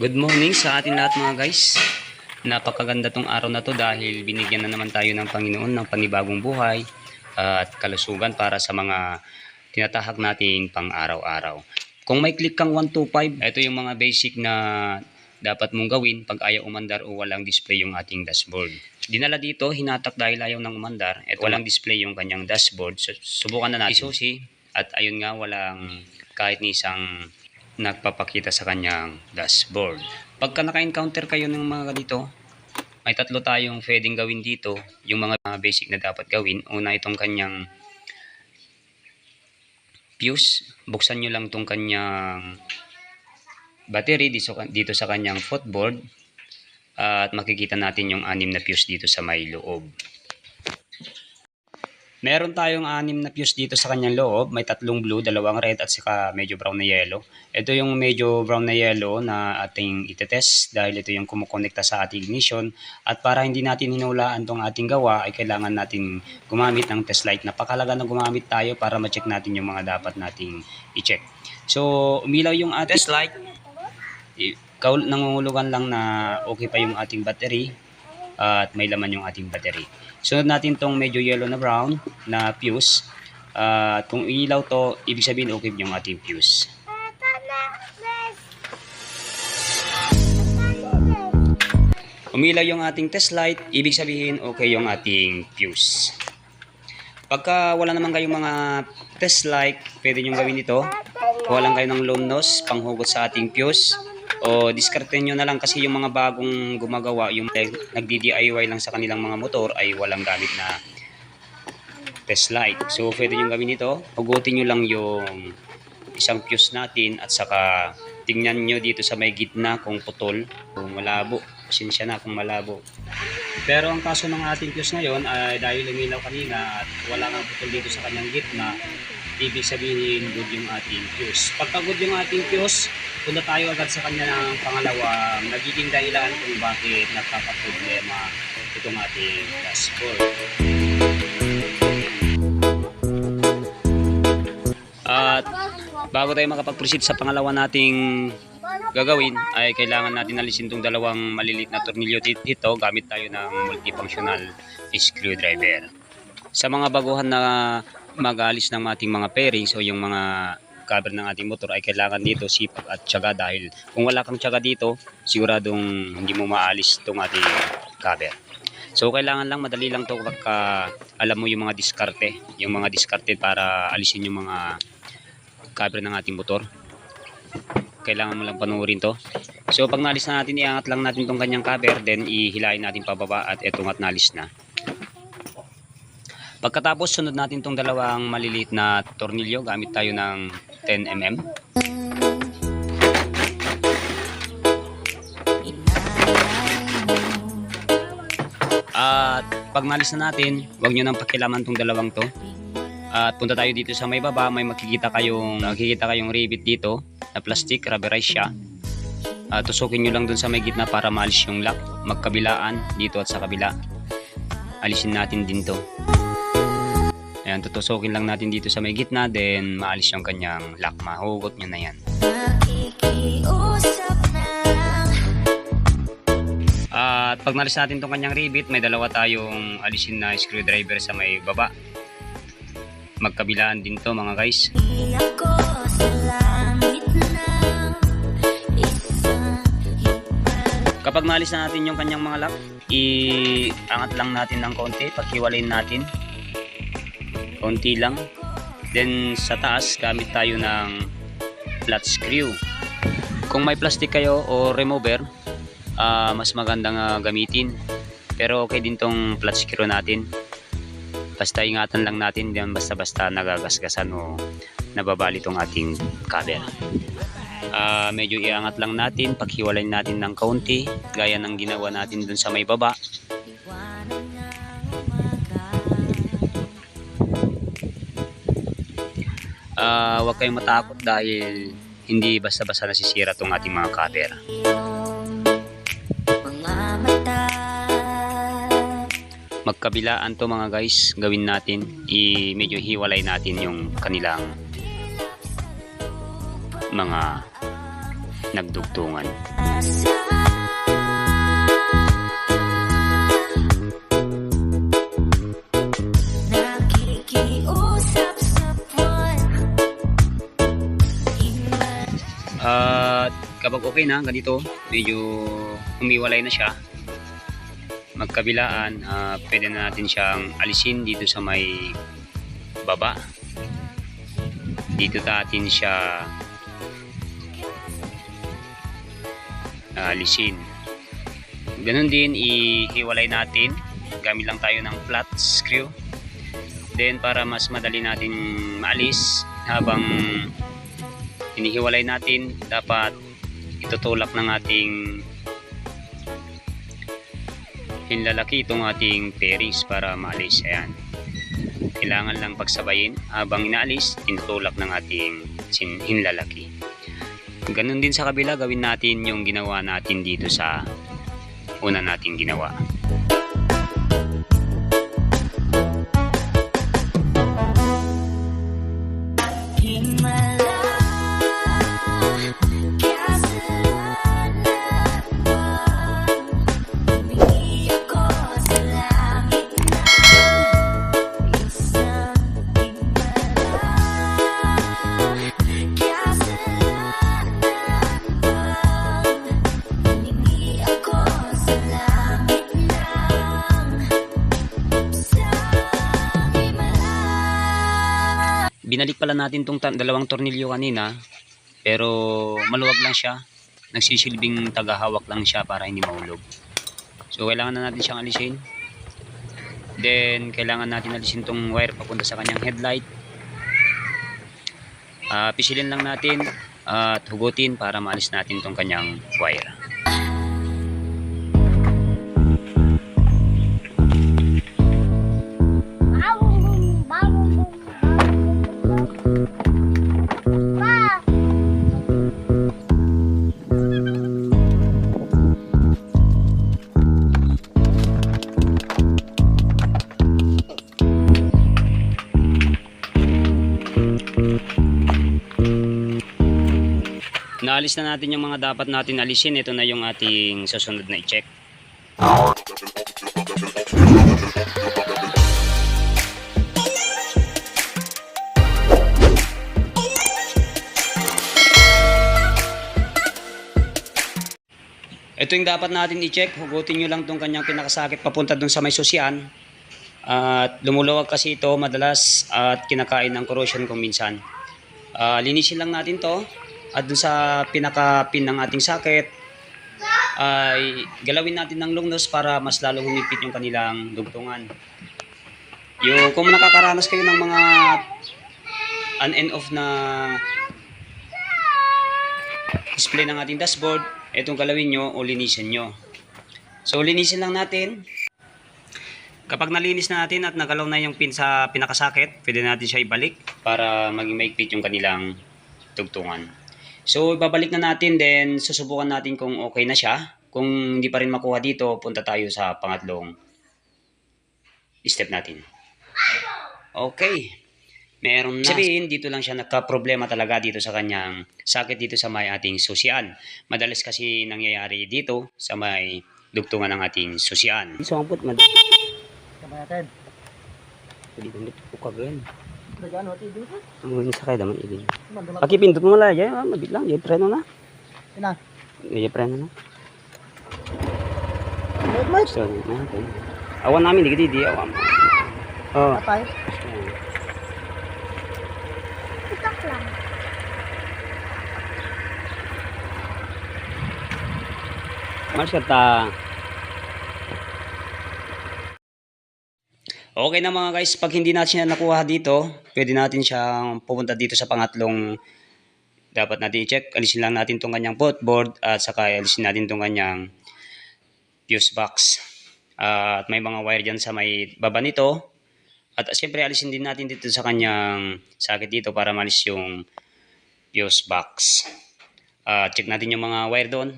Good morning sa atin lahat mga guys. Napakaganda tong araw na to dahil binigyan na naman tayo ng Panginoon ng panibagong buhay at kalusugan para sa mga tinatahak natin pang araw-araw. Kung may click kang 125, ito yung mga basic na dapat mong gawin pag ayaw umandar o walang display yung ating dashboard. Dinala dito, hinatak dahil ayaw nang umandar at walang display yung kanyang dashboard. So, subukan na natin isusi at ayun nga walang kahit ni isang nagpapakita sa kanyang dashboard. Pagka naka-encounter kayo ng mga dito, may tatlo tayong pwedeng gawin dito. Yung mga basic na dapat gawin. Una itong kanyang fuse. Buksan nyo lang itong kanyang battery dito, sa kanyang footboard. At makikita natin yung anim na fuse dito sa may loob. Meron tayong anim na fuse dito sa kanyang loob. May tatlong blue, dalawang red at saka medyo brown na yellow. Ito yung medyo brown na yellow na ating itetest dahil ito yung kumukonekta sa ating ignition. At para hindi natin hinulaan tong ating gawa ay kailangan natin gumamit ng test light. Napakalaga na gumamit tayo para ma-check natin yung mga dapat nating i-check. So, umilaw yung ating test light. Nangungulugan lang na okay pa yung ating battery at may laman yung ating battery. Sunod natin tong medyo yellow na brown na fuse. At kung ilaw to, ibig sabihin okay yung ating fuse. Umilaw yung ating test light, ibig sabihin okay yung ating fuse. Pagka wala naman kayong mga test light, pwede nyo gawin ito. Kuha lang kayo ng nose, panghugot sa ating fuse. O diskarte nyo na lang kasi yung mga bagong gumagawa, yung nagdi-DIY lang sa kanilang mga motor ay walang gamit na test light. So pwede nyo gawin ito. Hugutin nyo lang yung isang fuse natin at saka tingnan nyo dito sa may gitna kung putol, kung malabo. Pasensya na kung malabo. Pero ang kaso ng ating fuse ngayon ay dahil lumilaw kanina at wala nga putol dito sa kanyang gitna, ibig sabihin good yung ating fuse. Pagka good yung ating fuse, punta tayo agad sa kanya ng pangalawang nagiging dahilan kung bakit nagkakaproblema itong ating dashboard. At bago tayo makapag-proceed sa pangalawa nating gagawin ay kailangan natin alisin itong dalawang malilit na tornilyo dito gamit tayo ng multifunctional screwdriver. Sa mga baguhan na mag-alis ng ating mga fairings o yung mga cover ng ating motor ay kailangan dito sipag at tiyaga dahil kung wala kang tiyaga dito siguradong hindi mo maalis itong ating cover. So kailangan lang madali lang to kapag alam mo yung mga diskarte, yung mga diskarte para alisin yung mga cover ng ating motor. Kailangan mo lang panuorin to. So pag nalis na natin, iangat lang natin tong kanyang cover, then ihilain natin pababa at etong at nalis na. Pagkatapos, sunod natin tong dalawang maliliit na tornilyo. Gamit tayo ng 10mm. At pag nalis na natin, huwag nyo nang pakilaman tong dalawang to. At punta tayo dito sa may baba, may makikita kayong makikita kayong rivet dito na plastic, rubberized siya. At tusukin nyo lang dun sa may gitna para maalis yung lock, magkabilaan dito at sa kabila. Alisin natin din to. Ayan, tutusukin lang natin dito sa may gitna, then maalis yung kanyang lock. Mahugot nyo na yan. At pag nalis natin tong kanyang rivet, may dalawa tayong alisin na screwdriver sa may baba. Magkabilaan din to mga guys. Kapag nalis na natin yung kanyang mga lock, iangat lang natin ng konti, paghiwalayin natin. Konti lang. Then sa taas, gamit tayo ng flat screw. Kung may plastic kayo o remover, ah, mas magandang ah, gamitin. Pero okay din tong flat screw natin. Basta ingatan lang natin, din basta-basta nagagasgasan o nababali tong ating cover. Ah, medyo iangat lang natin, paghiwalay natin ng kaunti, gaya ng ginawa natin dun sa may baba. Ah, huwag kayong matakot dahil hindi basta-basta nasisira tong ating mga cover. Magkabilaan to mga guys, gawin natin, i medyo hiwalay natin yung kanilang mga nagdugtungan. asa kapag okay na, ganito, medyo umiwalay na siya. Magkabilaan, ah, pwede na natin siyang alisin dito sa may baba. Dito natin siya alisin. Ganun din, ihiwalay natin. Gamit lang tayo ng flat screw. Then, para mas madali natin maalis habang hinihiwalay natin dapat itutulak ng ating hinlalaki itong ating pairings para maalis. Ayan. Kailangan lang pagsabayin. Habang inaalis tinutulak ng ating hinlalaki. Ganun din sa kabila gawin natin yung ginawa natin dito sa una nating ginawa binalik pala natin tong dalawang tornilyo kanina pero maluwag lang siya. Nagsisilbing tagahawak lang siya para hindi mahulog. So kailangan na natin siyang alisin. Then kailangan natin alisin tong wire papunta sa kanyang headlight. Ah, pisilin lang natin at hugutin para maalis natin tong kanyang wire Naalis na natin yung mga dapat natin alisin. Ito na yung ating susunod na i-check. Ito yung dapat natin i-check. Hugutin nyo lang tong kanyang pinakasakit papunta dun sa may susyan. At lumuluwag kasi ito madalas at kinakain ng corrosion kung minsan. Ah, linisin lang natin to at dun sa pinaka-pin ng ating socket ay galawin natin ng lungnos para mas lalong humipit yung kanilang dugtungan. Yung kung nakakaranas kayo ng mga on and off na display ng ating dashboard, itong galawin nyo o linisin nyo. So linisin lang natin. Kapag nalinis na natin at nagalaw na yung pin sa pinakasakit, pwede natin siya ibalik para maging maigpit yung kanilang tugtungan. So, ibabalik na natin then susubukan natin kung okay na siya. Kung hindi pa rin makuha dito, punta tayo sa pangatlong step natin. Okay. Meron na. Sabihin, dito lang siya nagka-problema talaga dito sa kanyang sakit dito sa may ating susian. Madalas kasi nangyayari dito sa may dugtungan ng ating susian. So, ang put, mad- Sama natin. dito dito ko kagawin. Dagaan hoti sakay daman. Aki pindot mo lang preno na. Ina. Jay preno na. Awan namin dikit dia, awan. Oh. Apay. Okay na mga guys, pag hindi natin siya nakuha dito, pwede natin siyang pupunta dito sa pangatlong dapat natin i-check. Alisin lang natin tong kanyang board at saka alisin natin tong kanyang fuse box. Ah, at may mga wire dyan sa may baba nito. At siyempre alisin din natin dito sa kanyang sakit dito para malis yung fuse box. Ah, check natin yung mga wire doon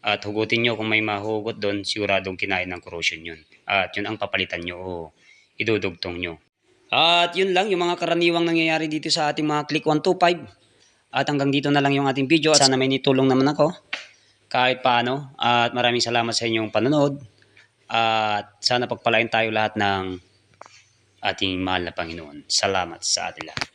at hugutin nyo kung may mahugot doon, siguradong kinain ng corrosion yun. At yun ang papalitan nyo o idudugtong nyo. At yun lang, yung mga karaniwang nangyayari dito sa ating mga Click 125. At hanggang dito na lang yung ating video. At sana may nitulong naman ako kahit paano. At maraming salamat sa inyong panonood. At sana pagpalain tayo lahat ng ating mahal na Panginoon. Salamat sa atin lahat.